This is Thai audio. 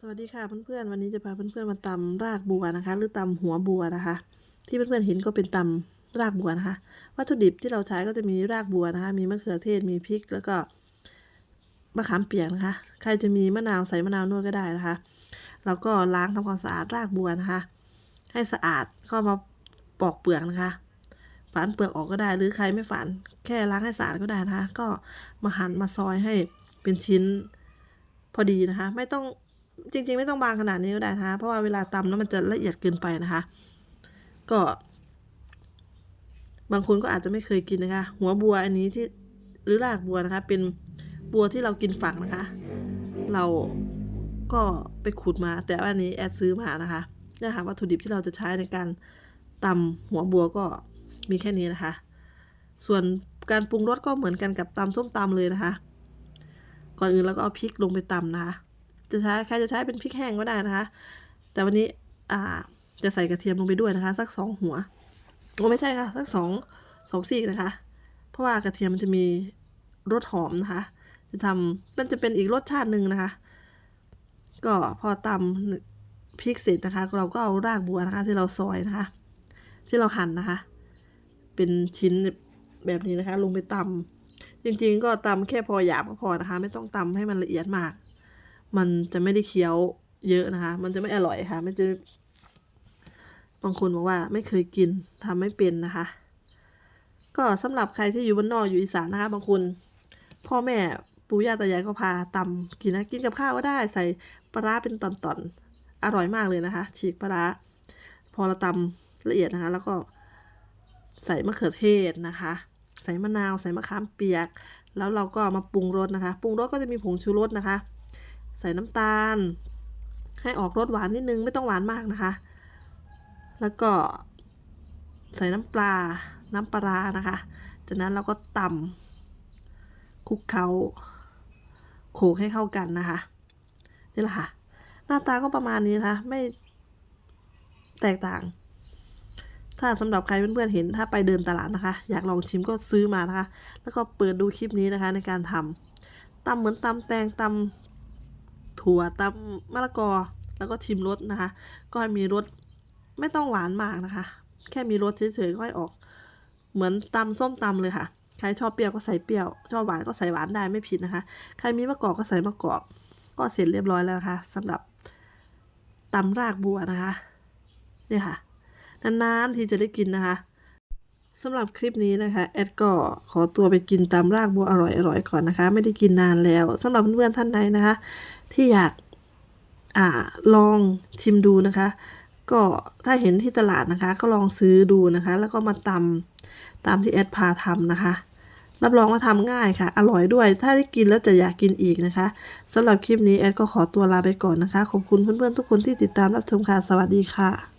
สวัสดีค่ะเพื่อนๆวันนี้จะพาเพื่อนๆมาตำรากบัวนะคะ หรือตำหัวบัวนะคะ ที่เพื่อนๆเห็นก็เป็นตำรากบัวนะคะ วัตถุดิบที่เราใช้ก็จะมีรากบัวนะคะ มีมะเขือเทศมีพริก แล้วก็มะขามเปียกนะคะ ใครจะมีมะนาวใส่มะนาวนวดก็ได้นะคะ แล้วก็ล้างทำความสะอาดรากบัวนะคะ ให้สะอาดก็มาปอกเปลือกนะคะฝานเปลือกออกก็ได้ หรือใครไม่ฝานแค่ล้างให้สะอาดก็ได้นะคะ ก็มาหั่นมาซอยให้เป็นชิ้นพอดีนะคะ ไม่ต้อง จริง ๆ ไม่ต้องบางขนาดนี้ก็ได้นะคะ เพราะว่าเวลาตำแล้วมันจะละเอียดเกินไปนะคะ ก็ บางคนก็อาจจะไม่เคยกินนะคะ หัวบัวอันนี้ที่หรือรากบัวนะคะ เป็นบัวที่เรากินฝักนะคะ เราก็ไปขุดมา แต่ว่าอันนี้แอดซื้อมานะคะเนี่ยค่ะวัตถุดิบที่เราจะใช้ในการตำหัวบัวก็มีแค่นี้นะคะ ส่วนการปรุงรสก็เหมือนกันกับตำส้มตำเลยนะคะ ก่อนอื่นเราก็เอาพริกลงไปตำนะคะ จะใช้ใครจะใช้เป็นพริกแห้งก็ได้นะคะ แต่วันนี้อ่าจะใส่กระเทียมลงไปด้วยนะคะ สักสองหัวโอ้ไม่ใช่ค่ะสักสองสองซีกนะคะ เพราะว่ากระเทียมมันจะมีรสหอมนะคะ จะทำมันจะเป็นอีกรสชาติหนึ่งนะคะ ก็พอตำพริกเสร็จนะคะ เราก็เอารากบัวนะคะ ที่เราซอยนะคะ ที่เราหั่นนะคะ เป็นชิ้นแบบนี้นะคะ ลงไปตำจริงๆ ก็ตำแค่พอหยาบก็พอนะคะ ไม่ต้องตำให้มันละเอียดมาก มันจะไม่ได้เคี้ยวเยอะนะคะ มันจะไม่อร่อยค่ะ ไมันจะบางคนบอกว่าไม่เคยกินทำไม่เป็นนะคะ ก็สำหรับใครที่อยู่บ้านนอกอยู่อีสานนะคะ บางคนพ่อแม่ปู่ย่าตายายก็พาตำกินนะกินกับข้าวก็ได้ ใส่ปลาเป็นตอนๆอร่อยมากเลยนะคะ ฉีกปลาพอเราตำละเอียดนะคะ แล้วก็ใส่มะเขือเทศนะคะ ใส่มะนาว ใส่มะขามเปียก แล้วเราก็มาปรุงรสนะคะ ปรุงรสก็จะมีผงชูรสนะคะ ใส่น้ำตาล ให้ออกรสหวานนิดนึงไม่ต้องหวานมากนะคะ แล้วก็ใส่น้ำปลา น้ำปลานะคะ จากนั้นเราก็ตำคลุกเคล้าโขลกให้เข้ากันนะคะนี่แหละค่ะ หน้าตาก็ประมาณนี้นะคะไม่แตกต่าง ถ้าสำหรับใครเพื่อนๆเห็นถ้าไปเดินตลาดนะคะ อยากลองชิมก็ซื้อมานะคะ แล้วก็เปิดดูคลิปนี้นะคะในการทำตำเหมือนตำแตงตำ ถั่วตำมะละกอ แล้วก็ชิมรสนะคะ ก็ให้มีรสไม่ต้องหวานมากนะคะ แค่มีรสเฉยๆก็ให้ออก เหมือนตำส้มตำเลยค่ะ ใครชอบเปรี้ยวก็ใส่เปรี้ยว ชอบหวานก็ใส่หวานได้ไม่ผิดนะคะ ใครมีมะกอกก็ใส่มะกอก ก็เสร็จเรียบร้อยแล้วนะคะสำหรับตำรากบัวนะคะนี่ค่ะนานๆที่จะได้กินนะคะสำหรับคลิปนี้นะคะแอดก็ขอตัวไปกินตำรากบัวอร่อยๆก่อนนะคะ ไม่ได้กินนานแล้วสำหรับเพื่อนๆท่านใดนะคะ ที่อยากอลองชิมดูนะคะ ก็ถ้าเห็นที่ตลาดนะคะ ก็ลองซื้อดูนะคะ แล้วก็มาตำตามที่แอดพาทำนะคะ รับรองว่าทำง่ายค่ะ อร่อยด้วย ถ้าได้กินแล้วจะอยากกินอีกนะคะสำหรับคลิปนี้แอดก็ขอตัวลาไปก่อนนะคะ ขอบคุณเพื่อนๆทุกคนที่ติดตามรับชมค่ะ สวัสดีค่ะ